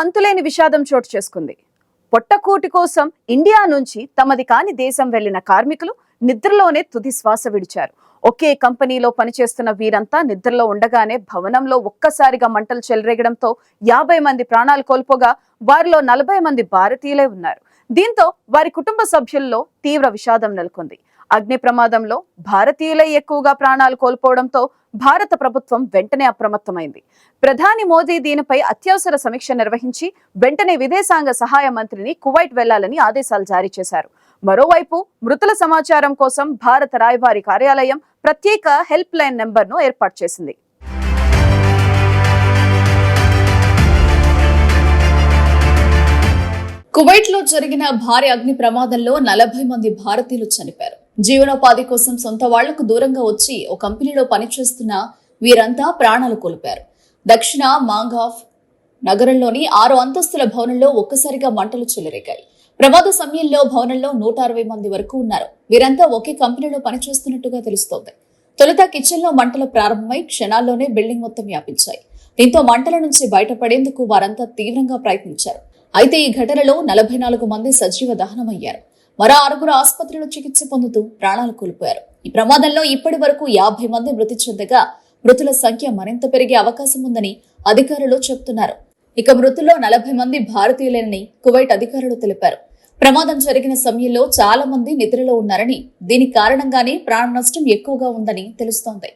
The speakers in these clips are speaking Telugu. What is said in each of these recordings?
అంతులేని విషాదం చోటు చేసుకుంది. పొట్టకూటి కోసం ఇండియా నుంచి తమది కాని దేశం వెళ్ళిన కార్మికులు నిద్రలోనే తుది శ్వాస విడిచారు. ఒకే కంపెనీలో పనిచేస్తున్న వీరంతా నిద్రలో ఉండగానే భవనంలో ఒక్కసారిగా మంటలు చెలరేగడంతో యాభై మంది ప్రాణాలు కోల్పోగా వారిలో నలభై మంది భారతీయులే ఉన్నారు. దీంతో వారి కుటుంబ సభ్యుల్లో తీవ్ర విషాదం నెలకొంది. అగ్ని ప్రమాదంలో భారతీయులే ఎక్కువగా ప్రాణాలు కోల్పోవడంతో భారత ప్రభుత్వం వెంటనే అప్రమత్తమైంది. ప్రధాని మోదీ దీనిపై అత్యవసర సమీక్ష నిర్వహించి వెంటనే విదేశాంగ సహాయ మంత్రిని కువైట్ వెళ్ళాలని ఆదేశాలు జారీ చేశారు. మరోవైపు మృతుల సమాచారం కోసం భారత రాయబారి కార్యాలయం ప్రత్యేక హెల్ప్ లైన్ నెంబర్ను ఏర్పాటు చేసింది. కువైట్లో జరిగిన భారీ అగ్ని ప్రమాదంలో నలభై మంది భారతీయులు చనిపోయారు. జీవనోపాధి కోసం సొంత వాళ్ళకు దూరంగా వచ్చి ఓ కంపెనీలో పనిచేస్తున్న వీరంతా ప్రాణాలు కోల్పారు దక్షిణ మాంగాఫ్ నగరంలోని ఆరు అంతస్తుల భవనంలో ఒక్కసారిగా మంటలు చెలరేగాయి. ప్రమాద సమయంలో భవనంలో నూట అరవై మంది వరకు ఉన్నారు. వీరంతా ఒకే కంపెనీలో పనిచేస్తున్నట్టుగా తెలుస్తోంది. తొలుత కిచెన్లో మంటలు ప్రారంభమై క్షణాల్లోనే బిల్డింగ్ మొత్తం వ్యాపించాయి. దీంతో మంటల నుంచి బయటపడేందుకు వారంతా తీవ్రంగా ప్రయత్నించారు. అయితే ఈ ఘటనలో నలభై నాలుగు మంది సజీవ దహనమయ్యారు. మరో ఆరుగురు ఆసుపత్రిలో చికిత్స పొందుతూ ప్రాణాలు కోల్పోయారు. ఈ ప్రమాదంలో ఇప్పటి వరకు యాభై మంది మృతి చెందగా మృతుల సంఖ్య మరింత పెరిగే అవకాశం ఉందని అధికారులు చెబుతున్నారు. ఇక మృతుల్లో నలభై మంది భారతీయులేనని కువైట్ అధికారులు తెలిపారు. ప్రమాదం జరిగిన సమయంలో చాలా మంది నిద్రలో ఉన్నారని దీని కారణంగానే ప్రాణ నష్టం ఎక్కువగా ఉందని తెలుస్తోంది.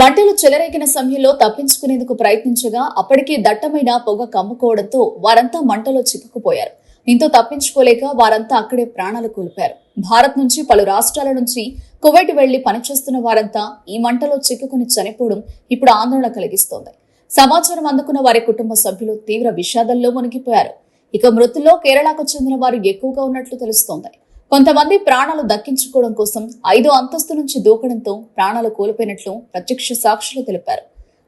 మంటలు చెలరేగిన సమయంలో తప్పించుకునేందుకు ప్రయత్నించగా అప్పటికే దట్టమైన పొగ కమ్ముకోవడంతో వారంతా మంటలో చిక్కుకుపోయారు. దీంతో తప్పించుకోలేక వారంతా అక్కడే ప్రాణాలు కోల్పారు భారత్ నుంచి పలు రాష్ట్రాల నుంచి కువైట్ వెళ్ళి పనిచేస్తున్న వారంతా ఈ మంటలో చిక్కుకుని చనిపోవడం ఇప్పుడు ఆందోళన కలిగిస్తోంది. సమాచారం అందుకున్న వారి కుటుంబ సభ్యులు తీవ్ర విషాదంలో మునిగిపోయారు. ఇక మృతుల్లో కేరళకు చెందిన వారు ఎక్కువగా ఉన్నట్లు తెలుస్తోంది. కొంతమంది ప్రాణాలు దక్కించుకోవడం కోసం ఐదో అంతస్తు నుంచి దూకడంతో ప్రాణాలు కోల్పోయినట్లు ప్రత్యక్ష సాక్షులు తెలిపారు.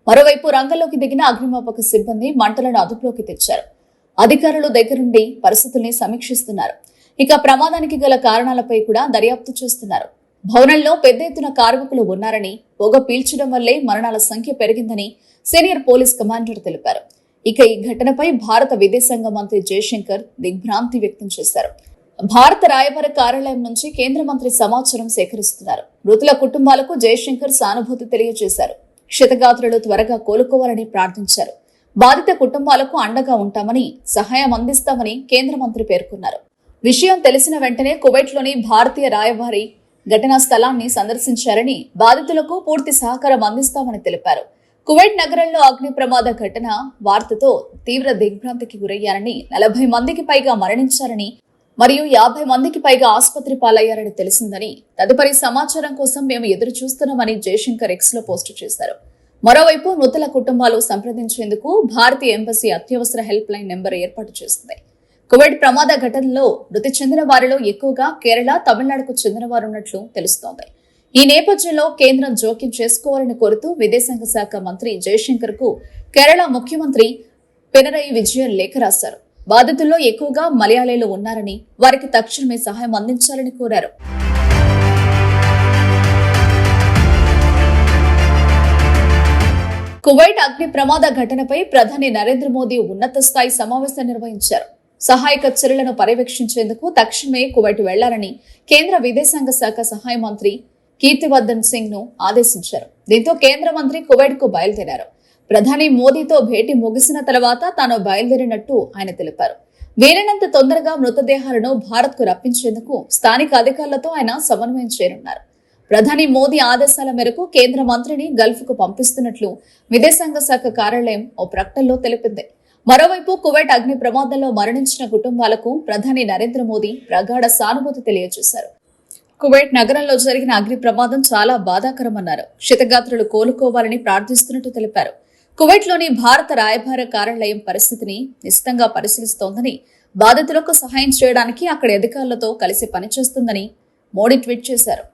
మరోవైపు రంగంలోకి దిగిన అగ్నిమాపక సిబ్బంది మంటలను అదుపులోకి తెచ్చారు. అధికారులు దగ్గరుండి పరిస్థితుల్ని సమీక్షిస్తున్నారు. ఇక ప్రమాదానికి గల కారణాలపై కూడా దర్యాప్తు చేస్తున్నారు. భవనంలో పెద్ద ఎత్తున కార్మికులు ఉన్నారని పొగ పీల్చడం వల్లే మరణాల సంఖ్య పెరిగిందని సీనియర్ పోలీస్ కమాండర్ తెలిపారు. ఇక ఈ ఘటనపై భారత విదేశాంగ మంత్రి జయశంకర్ దిగ్భ్రాంతి వ్యక్తం చేశారు. భారత రాయబార కార్యాలయం నుంచి కేంద్ర మంత్రి సమాచారం సేకరిస్తున్నారు. మృతుల కుటుంబాలకు జయశంకర్ సానుభూతి తెలియజేశారు. క్షతగాత్రులు త్వరగా కోలుకోవాలని ప్రార్థించారు. బాధిత కుటుంబాలకు అండగా ఉంటామని సహాయం అందిస్తామని కేంద్ర మంత్రి పేర్కొన్నారు. విషయం తెలిసిన వెంటనే కువైట్లోని భారతీయ రాయబారి ఘటనా స్థలాన్ని సందర్శించారని బాధితులకు పూర్తి సహకారం అందిస్తామని తెలిపారు. కువైట్ నగరంలో అగ్ని ప్రమాద ఘటన వార్తతో తీవ్ర దిగ్భ్రాంతికి గురయ్యారని నలభై మందికి పైగా మరణించారని మరియు యాభై మందికి పైగా ఆసుపత్రి పాలయ్యారని తెలిసిందని తదుపరి సమాచారం కోసం మేము ఎదురు చూస్తున్నామని జయశంకర్ ఎక్స్లో పోస్టు చేశారు. మరోవైపు మృతుల కుటుంబాలు సంప్రదించేందుకు భారతీయ ఎంబసీ అత్యవసర హెల్ప్ లైన్ నెంబర్ ఏర్పాటు చేసింది. కోవిడ్ ప్రమాద ఘటనలో మృతి చెందిన వారిలో ఎక్కువగా కేరళ తమిళనాడుకు చెందిన వారు ఉన్నట్లు తెలుస్తోంది. ఈ నేపథ్యంలో కేంద్రం జోక్యం చేసుకోవాలని కోరుతూ విదేశాంగ శాఖ మంత్రి జయశంకర్కు కేరళ ముఖ్యమంత్రి పినరయి విజయన్ లేఖ రాశారు. బాధితుల్లో ఎక్కువగా మలయాళీలు ఉన్నారని వారికి తక్షణమే సహాయం అందించాలని కోరారు. కువైట్ అగ్ని ప్రమాద ఘటనపై ప్రధాని నరేంద్ర మోదీ ఉన్నత స్థాయి సమావేశం నిర్వహించారు. సహాయక చర్యలను పర్యవేక్షించేందుకు తక్షణమే కువైట్ వెళ్ళాలని కేంద్ర విదేశాంగ శాఖ సహాయ మంత్రి కీర్తివర్ధన్ సింగ్ను ఆదేశించారు. దీంతో కేంద్ర మంత్రి కువైట్కు బయలుదేరారు. ప్రధాని మోదీతో భేటీ ముగిసిన తర్వాత తాను బయలుదేరినట్టు ఆయన తెలిపారు. వీలైనంత తొందరగా మృతదేహాలను భారత్కు రప్పించేందుకు స్థానిక అధికారులతో ఆయన సమన్వయం చేరున్నారు ప్రధాని మోదీ ఆదేశాల మేరకు కేంద్ర మంత్రిని గల్ఫ్కు పంపిస్తున్నట్లు విదేశాంగ శాఖ కార్యాలయం ఓ ప్రకటనలో తెలిపింది. మరోవైపు కువైట్ అగ్ని ప్రమాదంలో మరణించిన కుటుంబాలకు ప్రధాని నరేంద్ర మోదీ ప్రగాఢ సానుభూతి తెలియజేశారు. కువైట్ నగరంలో జరిగిన అగ్ని ప్రమాదం చాలా బాధాకరమన్నారు. క్షితగాత్రులు కోలుకోవాలని ప్రార్థిస్తున్నట్టు తెలిపారు. కువైట్లోని భారత రాయబార కార్యాలయం పరిస్థితిని నిశితంగా పరిశీలిస్తోందని బాధితులకు సహాయం చేయడానికి అక్కడి అధికారులతో కలిసి పనిచేస్తుందని మోడీ ట్వీట్ చేశారు.